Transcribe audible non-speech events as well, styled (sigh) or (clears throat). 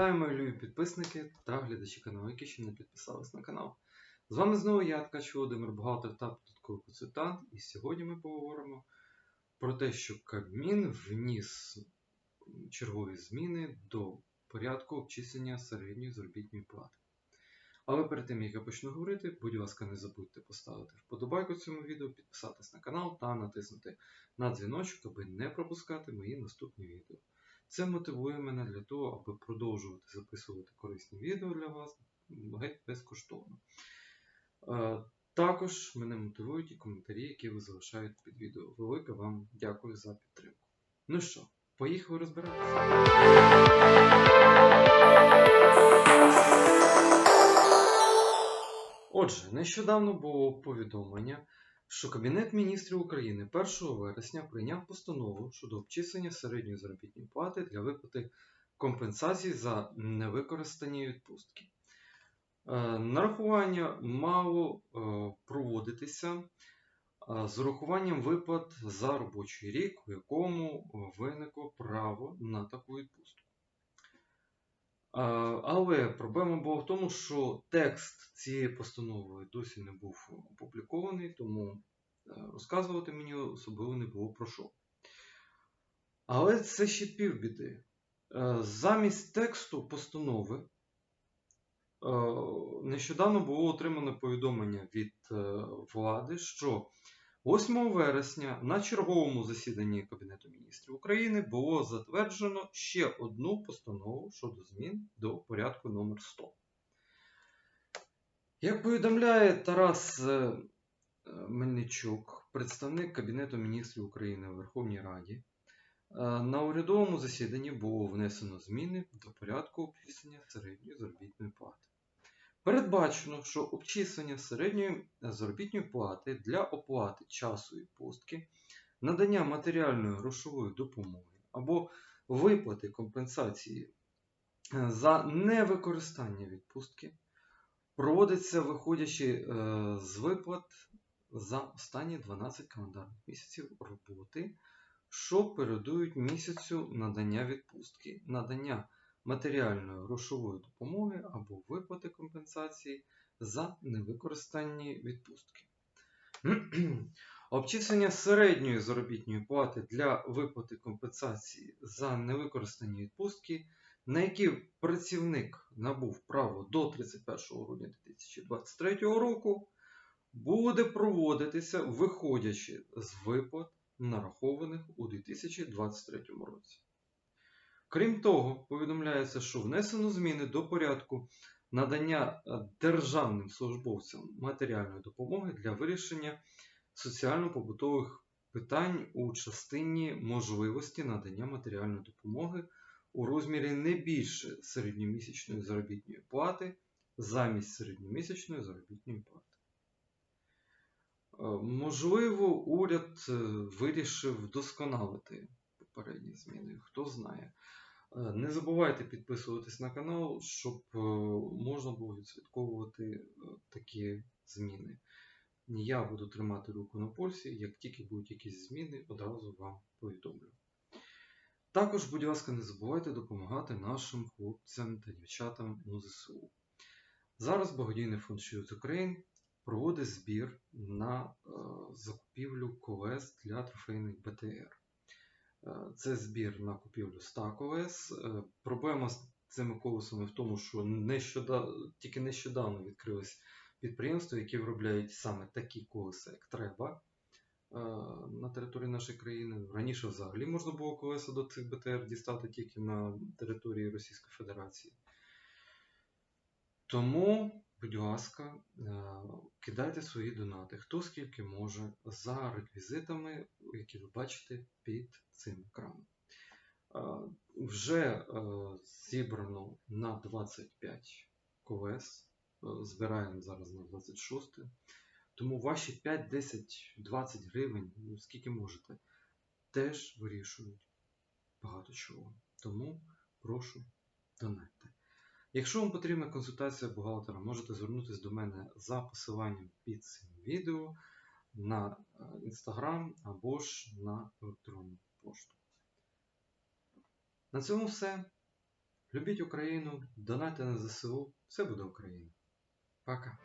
Вітаю, мої любі підписники та глядачі каналу, які ще не підписались на канал. З вами знову я, Ткач Володимир, бухгалтер та податковий консультант. І сьогодні ми поговоримо про те, що Кабмін вніс чергові зміни до порядку обчислення середньої заробітної плати. Але перед тим, як я почну говорити, будь ласка, не забудьте поставити вподобайку цьому відео, підписатись на канал та натиснути на дзвіночок, аби не пропускати мої наступні відео. Це мотивує мене для того, аби продовжувати записувати корисні відео для вас геть безкоштовно. Е, Також мене мотивують і коментарі, які ви залишаєте під відео. Велике вам дякую за підтримку. Ну що, поїхали розбиратися. Отже, нещодавно було повідомлення, що Кабінет міністрів України 1 вересня прийняв постанову щодо обчислення середньої заробітної плати для виплати компенсацій за невикористані відпустки. Е, Нарахування мало е, проводитися е, з урахуванням виплат за робочий рік, у якому виникло право на таку відпустку. Але проблема була в тому, що текст цієї постанови досі не був опублікований, тому е, розказувати мені особливо не було про що. Але це ще півбіди. Е, Замість тексту постанови е, нещодавно було отримано повідомлення від влади, що 8 вересня на черговому засіданні Кабінету міністрів України було затверджено ще одну постанову щодо змін до порядку номер 100. Як повідомляє Тарас е, е, Мельничук, представник Кабінету міністрів України у Верховній Раді, е, на урядовому засіданні було внесено зміни до порядку обчислення середньої заробітної. Передбачено, що обчислення середньої заробітної плати для оплати часу відпустки, надання матеріальної грошової допомоги або виплати компенсації е, за невикористання відпустки проводиться виходячи е, з виплат за останні 12 календарних місяців роботи, що передують місяцю надання відпустки, надання матеріальної грошової допомоги компенсації за невикористані відпустки. (clears throat) Обчислення середньої заробітної плати для виплати компенсації за невикористані відпустки, на які працівник набув право до 31 грудня 2023 року, буде проводитися виходячи з виплат, нарахованих у 2023 році. Крім того, повідомляється, що внесено зміни до порядку надання е, державним службовцям матеріальної допомоги для вирішення соціально-побутових питань у частині можливості надання матеріальної допомоги у розмірі не більше середньомісячної заробітної плати замість середньомісячної заробітної плати. Е, Можливо, уряд е, вирішив вдосконалити попередні зміни, хто знає. Е, Не забувайте підписуватись на канал, щоб е, можна було відслідковувати е, такі зміни. Я буду тримати руку на пульсі, як тільки будуть якісь зміни, одразу вам повідомлю. Також, будь ласка, не забувайте допомагати нашим хлопцям та дівчатам у ЗСУ. Зараз благодійний фонд Shield Ukraine проводить збір на закупівлю колес для трофейних БТР. Е, Це збір на купівлю 100 колес. Е, Проблема з цими колесами в тому, що нещодавно, тільки нещодавно відкрились підприємства, які виробляють саме такі колеса, як треба е, на території нашої країни. Раніше взагалі можна було колеса до цих БТР дістати тільки на території Російської Федерації. Тому, будь ласка, е, кидайте свої донати, хто скільки може, за реквізитами, які ви бачите під цим екраном. Е, Вже е, зібрано на 25 колес. Збираємо зараз на 26. Тому ваші 5, 10, 20 гривень, ну, скільки можете, теж вирішують багато чого. Тому прошу донайте. Якщо вам потрібна консультація бухгалтера, можете звернутися до мене за посиланням під цим відео на Instagram або ж на електронну пошту. На цьому все. Любіть Україну, донайте на ЗСУ, все буде Україна. Пока.